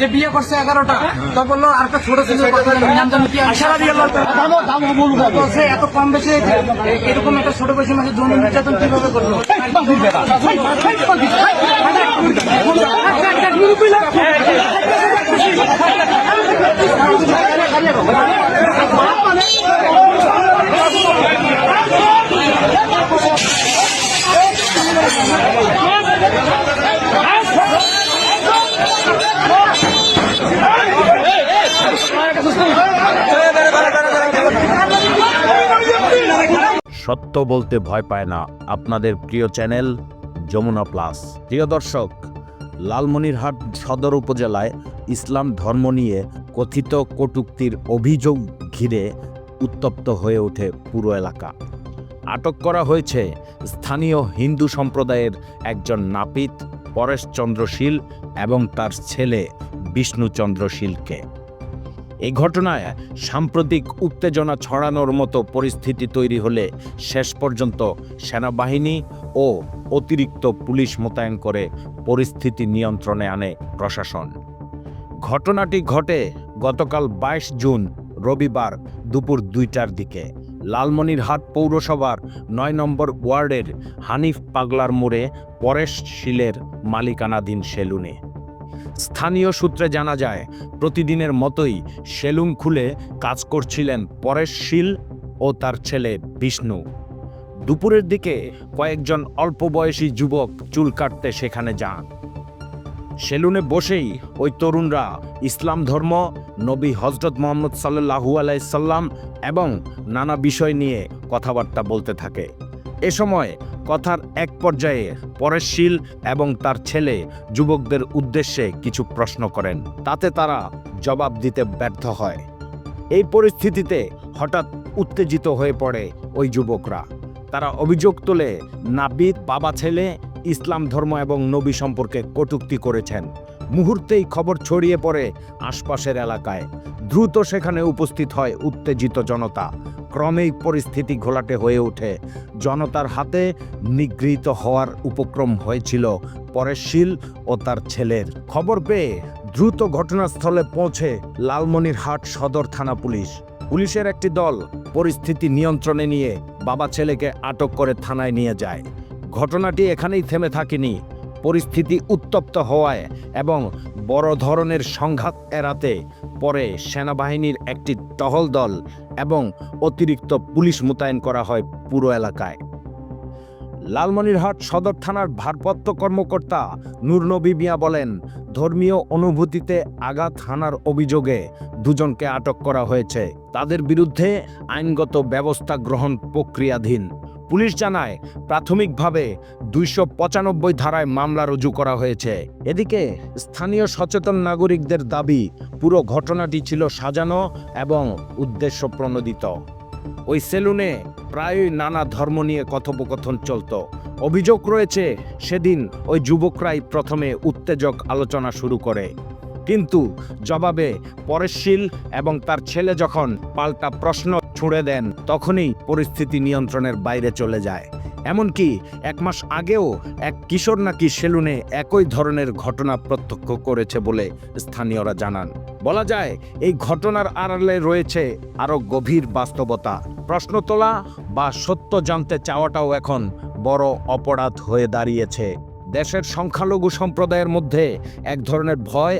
যে বিয়ে করছে এগারোটা তো বলল আর একটা ছোট ছিল এত কম বেশি এরকম একটা ছোট বেশি মানে যৌন নির্যাতন কীভাবে করল সত্য বলতে ভয় পায় না আপনাদের প্রিয় চ্যানেল যমুনা প্লাস। প্রিয় দর্শক, লালমনিরহাট সদর উপজেলায় ইসলাম ধর্ম নিয়ে কথিত কটূক্তির অভিযোগ ঘিরে উত্তপ্ত হয়ে ওঠে পুরো এলাকা। আটক করা হয়েছে স্থানীয় হিন্দু সম্প্রদায়ের একজন নাপিত, পরেশচন্দ্রশীল এবং তার ছেলে বিষ্ণুচন্দ্রশীলকে। এই ঘটনায় সাম্প্রতিক উত্তেজনা ছড়ানোর মতো পরিস্থিতি তৈরি হলে শেষ পর্যন্ত সেনাবাহিনী ও অতিরিক্ত পুলিশ মোতায়েন করে পরিস্থিতি নিয়ন্ত্রণে আনে প্রশাসন। ঘটনাটি ঘটে গতকাল বাইশ জুন, রবিবার দুপুর দুইটার দিকে। লালমনিরহাট পৌরসভার নয় নম্বর ওয়ার্ডের হানিফ পাগলার মোড়ে পরেশ শিলের মালিকানাধীন সেলুনে। স্থানীয় সূত্রে জানা যায়, প্রতিদিনের মতোই সেলুন খুলে কাজ করছিলেন পরেশ শীল ও তার ছেলে বিষ্ণু। দুপুরের দিকে কয়েকজন অল্প বয়সী যুবক চুল কাটতে সেখানে যান। সেলুনে বসেই ওই তরুণরা ইসলাম ধর্ম, নবী হজরত মোহাম্মদ সাল্লাহু আলাইসাল্লাম এবং নানা বিষয় নিয়ে কথাবার্তা বলতে থাকে। এ সময় কথার এক পর্যায়ে পরেশশীল এবং তার ছেলে যুবকদের উদ্দেশ্যে কিছু প্রশ্ন করেন। তাতে তারা জবাব দিতে ব্যর্থ হয়। এই পরিস্থিতিতে হঠাৎ উত্তেজিত হয়ে পড়ে ওই যুবকরা। তারা অভিযোগ তোলে, নাবিদ বাবা ছেলে ইসলাম ধর্ম এবং নবী সম্পর্কে কটূক্তি করেছেন। মুহূর্তেই খবর ছড়িয়ে পড়ে আশপাশের এলাকায়। দ্রুত সেখানে উপস্থিত হয় উত্তেজিত জনতা। ক্রমেই পরিস্থিতি ঘোলাটে হয়ে ওঠে। জনতার হাতে নিগৃহীত হওয়ার উপক্রম হয়েছিল পরেশশীল ও তার ছেলের। খবর পেয়ে দ্রুত ঘটনাস্থলে পৌঁছে লালমনিরহাট সদর থানা পুলিশ। পুলিশের একটি দল পরিস্থিতি নিয়ন্ত্রণে নিয়ে বাবা ছেলেকে আটক করে থানায় নিয়ে যায়। ঘটনাটি এখানেই থেমে থাকেনি। পরিস্থিতি উত্তপ্ত হওয়ায় এবং বড় ধরনের সংঘাত এড়াতে পরে সেনাবাহিনীর একটি টহল দল এবং অতিরিক্ত পুলিশ মোতায়েন করা হয় পুরো এলাকায়। লালমনিরহাট সদর থানার ভারপ্রাপ্ত কর্মকর্তা নূরনবী মিয়া বলেন, ধর্মীয় অনুভূতিতে আঘাত হানার অভিযোগে দুজনকে আটক করা হয়েছে। তাদের বিরুদ্ধে আইনগত ব্যবস্থা গ্রহণ প্রক্রিয়াধীন। পুলিশ জানায়, প্রাথমিকভাবে দুইশো পঁচানব্বই ধারায় মামলা রুজু করা হয়েছে। এদিকে স্থানীয় সচেতন নাগরিকদের দাবি, পুরো ঘটনাটি ছিল সাজানো এবং উদ্দেশ্য প্রণোদিত ওই সেলুনে প্রায়ই নানা ধর্ম নিয়ে কথোপকথন চলত। অভিযোগ রয়েছে, সেদিন ওই যুবকরাই প্রথমে উত্তেজক আলোচনা শুরু করে। কিন্তু জবাবে পরেশশীল এবং তার ছেলে যখন পাল্টা প্রশ্ন ছুঁড়ে দেন, তখনই পরিস্থিতি নিয়ন্ত্রণের বাইরে চলে যায়। এমনকি এক মাস আগেও এক কিশোর নাকি সেলুনে একই ধরনের ঘটনা প্রত্যক্ষ করেছে বলে স্থানীয়রা জানান। বলা যায়, এই ঘটনার আড়ালে রয়েছে আরও গভীর বাস্তবতা। প্রশ্ন তোলা বা সত্য জানতে চাওয়াটাও এখন বড় অপরাধ হয়ে দাঁড়িয়েছে। দেশের সংখ্যালঘু সম্প্রদায়ের মধ্যে এক ধরনের ভয়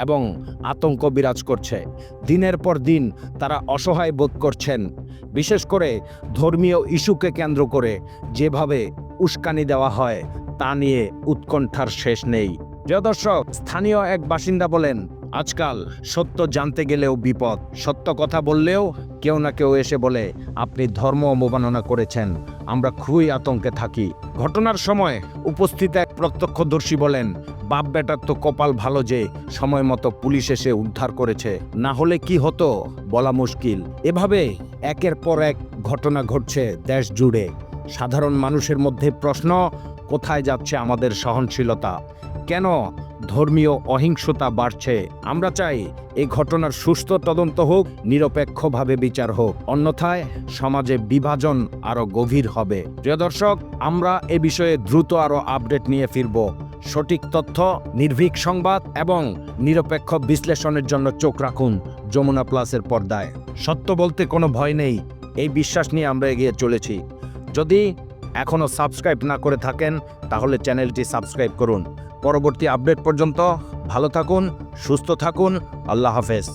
এবং আতঙ্ক বিরাজ করছে। দিনের পর দিন তারা অসহায় বোধ করছেন। বিশেষ করে ধর্মীয় ইস্যুকে কেন্দ্র করে যেভাবে উস্কানি দেওয়া হয়, তা নিয়ে উৎকণ্ঠার শেষ নেই। প্রিয় দর্শক, স্থানীয় এক বাসিন্দা বলেন, আজকাল সত্য জানতে গেলেও বিপদ, সত্য কথা বললেও কেউ না কেউ এসে বলে, আপনি ধর্ম অবমাননা করেছেন, আমরা খুবই আতঙ্কে থাকি। ঘটনার সময় উপস্থিত এক প্রত্যক্ষদর্শী বলেন, বাপ বেটার তো কপাল ভালো যে সময় মতো পুলিশ এসে উদ্ধার করেছে। না হলে কি হতো? বলা মুশকিল। এভাবে একের পর এক ঘটনা ঘটছে দেশ জুড়ে। সাধারণ মানুষের মধ্যে প্রশ্ন, কোথায় যাচ্ছে আমাদের সহনশীলতা? কেন? ধর্মীয় অহিংসতা বাড়ছে। আমরা চাই এই ঘটনার সুস্থ তদন্ত হোক, নিরপেক্ষভাবে বিচার হোক। অন্যথায় সমাজে বিভাজন আরও গভীর হবে। প্রিয় দর্শক, আমরা এ বিষয়ে দ্রুত আরও আপডেট নিয়ে ফিরব। সঠিক তথ্য, নির্ভীক সংবাদ এবং নিরপেক্ষ বিশ্লেষণের জন্য চোখ রাখুন যমুনা প্লাসের পর্দায়। সত্য বলতে কোনো ভয় নেই। এই বিশ্বাস নিয়ে আমরা এগিয়ে চলেছি। যদি এখনও সাবস্ক্রাইব না করে থাকেন, তাহলে চ্যানেলটি সাবস্ক্রাইব করুন। পরবর্তী আপডেট পর্যন্ত ভালো থাকুন সুস্থ থাকুন আল্লাহ হাফেজ।